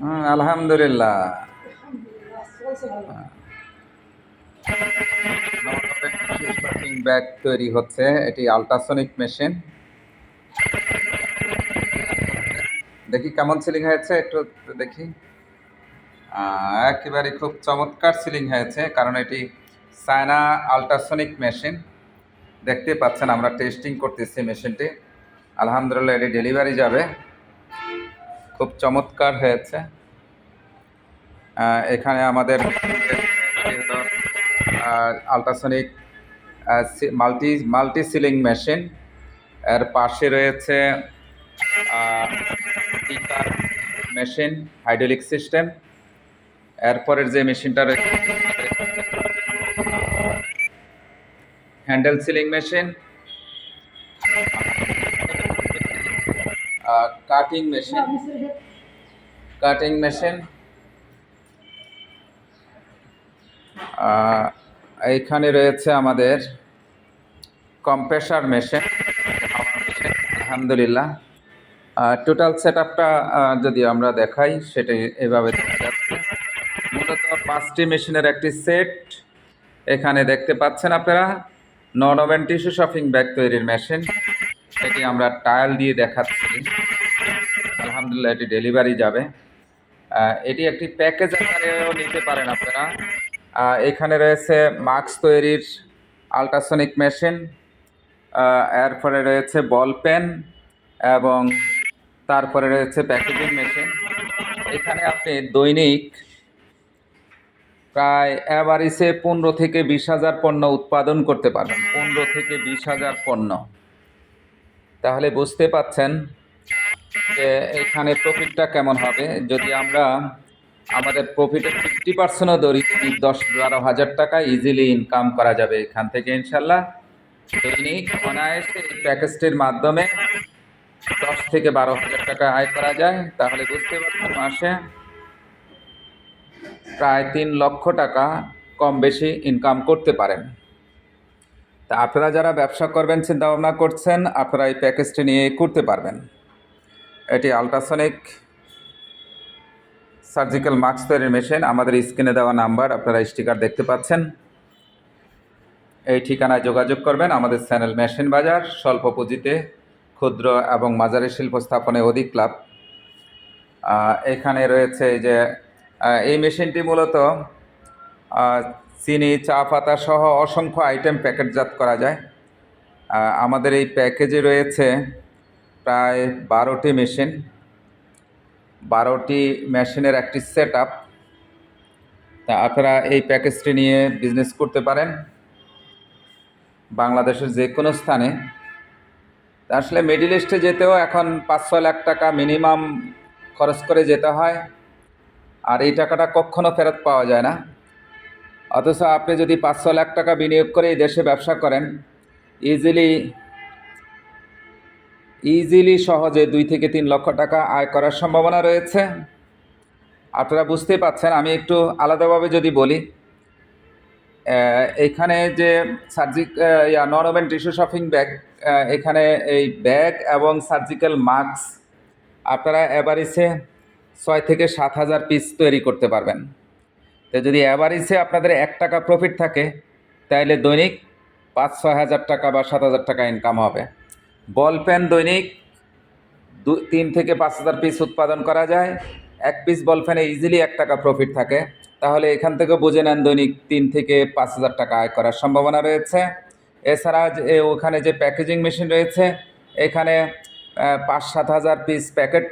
হুম, আলহামদুলিল্লাহ। ব্যাগ তৈরি হচ্ছে এটি আল্ট্রাসনিক মেশিন দেখি কেমন সিলিং হয়েছে একটু দেখি। একেবারে খুব চমৎকার সিলিং হয়েছে কারণ এটি সায়না আল্ট্রাসনিক মেশিন দেখতে পাচ্ছেন আমরা টেস্টিং করতেছি মেশিনটি আলহামদুলিল্লাহ এটি ডেলিভারি যাবে। খুব চমৎকার হয়েছে। এখানে আমাদের ultrasonic multi multi sealing machine এর পাশে রয়েছে মেশিন হাইড্রোলিক সিস্টেম এরপরের যে মেশিনটা রয়েছে handle sealing machine cutting machine cutting machine এইখানে রয়েছে আমাদের কম্প্রেসার মেশিন আলহামদুলিল্লাহ। টোটাল সেট আপটা যদি আমরা দেখাই, সেটা এভাবে দেখা যাচ্ছে। মূলত পাঁচটি মেশিনের একটি সেট এখানে দেখতে পাচ্ছেন আপনারা। Non woven tissue shopping bag তৈরির মেশিন এটি আমরা টায়াল দিয়ে দেখাচ্ছি। আলহামদুলিল্লাহ, এটি ডেলিভারি যাবে। এটি একটি প্যাকেজ আকারেও নিতে পারেন আপনারা। এখানে রয়েছে মাস্ক তৈরির আল্ট্রাসনিক মেশিন এরপরে রয়েছে বল পেন এবং তারপরে রয়েছে প্যাকেজিং মেশিন এখানে আপনি দৈনিক প্রায় অ্যাভারেজে পনেরো থেকে বিশ হাজার পণ্য উৎপাদন করতে পারবেন। পনেরো থেকে বিশ হাজার পণ্য। তাহলে বুঝতে পাচ্ছেন যে এখানে প্রফিটটা কেমন হবে। যদি আমরা আমাদের প্রফিটের ফিফটি পার্সেন্টও ধরি দশ বারো হাজার টাকা ইজিলি ইনকাম করা যাবে এখান থেকে ইনশাল্লাহ দৈনিক অনায়াসে এই প্যাকেজটির মাধ্যমে দশ থেকে বারো হাজার টাকা আয় করা যায়। তাহলে বুঝতে পারছেন মাসে প্রায় তিন লক্ষ টাকা কম বেশি ইনকাম করতে পারেন। তা আপনারা যারা ব্যবসা করবেন চিন্তা ভাবনা করছেন, আপনারা এই প্যাকেজটি নিয়ে করতে পারবেন। এটি আলট্রাসনিক সার্জিক্যাল মাস্ক তৈরির মেশিন। আমাদের স্ক্রিনে দেওয়া নাম্বার, আপনারা স্টিকার দেখতে পাচ্ছেন। এই ঠিকানায় যোগাযোগ করবেন। আমাদের চ্যানেল মেশিন বাজার, স্বল্প পুঁজিতে ক্ষুদ্র এবং মাঝারি শিল্প স্থাপনে অধিক লাভ। এখানে রয়েছে যে এই মেশিনটি মূলত চিনি, চা পাতা সহ অসংখ্য আইটেম প্যাকেটজাত করা যায়। আমাদের এই প্যাকেজে রয়েছে প্রায় বারোটি মেশিন বারোটি মেশিনের একটি সেট আপ তা আপনারা এই প্যাকেজটি নিয়ে বিজনেস করতে পারেন বাংলাদেশের যে কোনো স্থানে আসলে মিডিল ইস্টে যেতেও এখন পাঁচ ছয় লাখ টাকা মিনিমাম খরচ করে যেতে হয়। আর এই টাকাটা কখনো ফেরত পাওয়া যায় না। অথচ আপনি যদি পাঁচশো লাখ টাকা বিনিয়োগ করে দেশে ব্যবসা করেন ইজিলি ইজিলি সহজে দুই থেকে তিন লক্ষ টাকা আয় করার সম্ভাবনা রয়েছে। আপনারা বুঝতেই পাচ্ছেন, আমি একটু আলাদাভাবে যদি বলি এখানে যে surgical woven tissue shopping bag এখানে এই ব্যাগ এবং সার্জিক্যাল মাস্ক আপনারা অ্যাভারেজে ছয় থেকে সাত হাজার পিস তৈরি করতে পারবেন। তো যদি অ্যাভারেজে আপনাদের এক টাকা প্রফিট থাকে তাহলে দৈনিক পাঁচ, ছয় হাজার টাকা বা সাত হাজার টাকা ইনকাম হবে। বল পেন দৈনিক দু, তিন থেকে পাঁচ হাজার পিস উৎপাদন করা যায়। এক পিস বল পেনে ইজিলি এক টাকা প্রফিট থাকে। তাহলে এখান থেকে বুঝে নেন দৈনিক তিন থেকে পাঁচ হাজার টাকা আয় করার সম্ভাবনা রয়েছে। এছাড়া যে ওখানে যে প্যাকেজিং মেশিন রয়েছে, এখানে পাঁচ, সাত হাজার পিস প্যাকেট